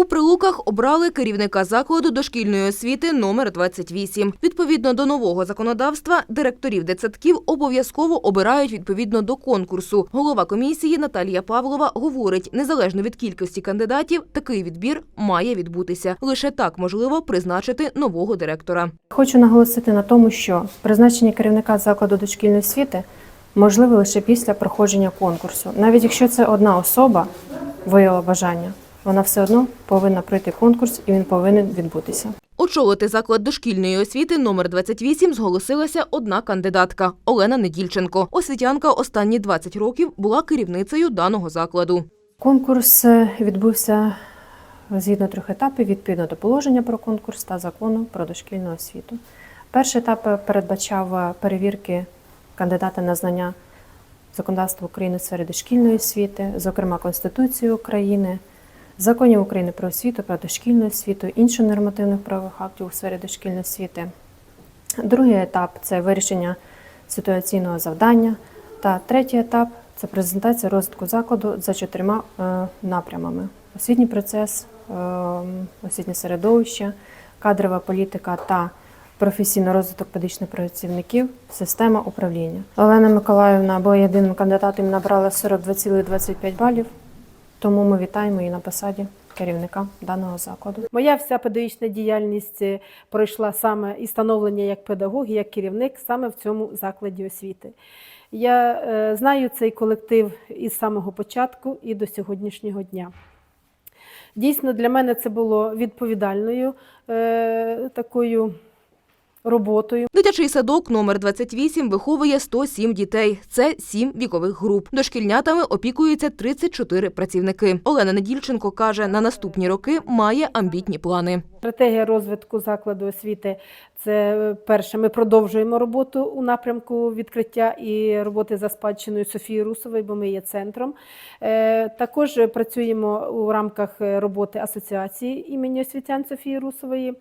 У Прилуках обрали керівника закладу дошкільної освіти номер 28. Відповідно до нового законодавства, директорів дитсадків обов'язково обирають відповідно до конкурсу. Голова комісії Наталія Павлова говорить, незалежно від кількості кандидатів, такий відбір має відбутися. Лише так можливо призначити нового директора. Хочу наголосити на тому, що призначення керівника закладу дошкільної освіти можливе лише після проходження конкурсу. Навіть якщо це одна особа виявила бажання, вона все одно повинна пройти конкурс і він повинен відбутися. Очолити заклад дошкільної освіти номер 28 зголосилася одна кандидатка – Олена Недільченко. Освітянка останні 20 років була керівницею даного закладу. Конкурс е, відбувся згідно трьох етапів відповідно до положення про конкурс та закону про дошкільну освіту. Перший етап е, передбачав е, перевірки кандидата на знання законодавства України в сфері дошкільної освіти, зокрема Конституції України, законів України про освіту, про дошкільну освіту, інших нормативних правових актів у сфері дошкільної освіти. Другий етап це вирішення ситуаційного завдання. Та третій етап це презентація розвитку закладу за чотирма е, напрямами: освітній процес, е, освітнє середовище, кадрова політика та професійний розвиток педагогічних працівників, система управління. Олена Миколаївна була єдиним кандидатом, набрала 42,25 балів. Тому ми вітаємо її на посаді керівника даного закладу. Моя вся педагогічна діяльність е, пройшла саме і становлення як педагог, і як керівник саме в цьому закладі освіти. Я е, знаю цей колектив із самого початку і до сьогоднішнього дня. Дійсно, для мене це було відповідальною е, такою роботою. Дитячий садок номер 28 виховує 107 дітей. Це 7 вікових груп. Дошкільнятами опікуються 34 працівники. Олена Недільченко каже, на наступні роки має амбітні плани. Стратегія розвитку закладу освіти це е, перше. Ми продовжуємо роботу у напрямку відкриття і роботи за спадщиною Софії Русової, бо ми є центром. Е, Також працюємо у рамках е, роботи асоціації імені освітян Софії Русової.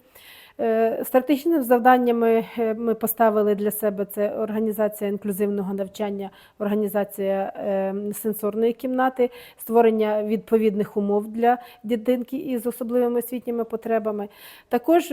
Е, Стратегічними завданнями е, ми поставили для себе це організація інклюзивного навчання, організація е, сенсорної кімнати, створення відповідних умов для дитинки із особливими освітніми потребами. Також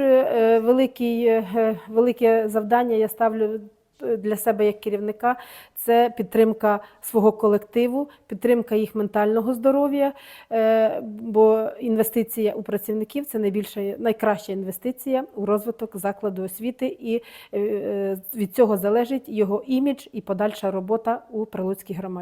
велике завдання я ставлю для себе як керівника це підтримка свого колективу, підтримка їх ментального здоров'я, е, бо інвестиція у працівників це найбільша, найкраща інвестиція у розвиток закладу освіти, і е, від цього залежить його імідж і подальша робота у Прилуцькій громаді.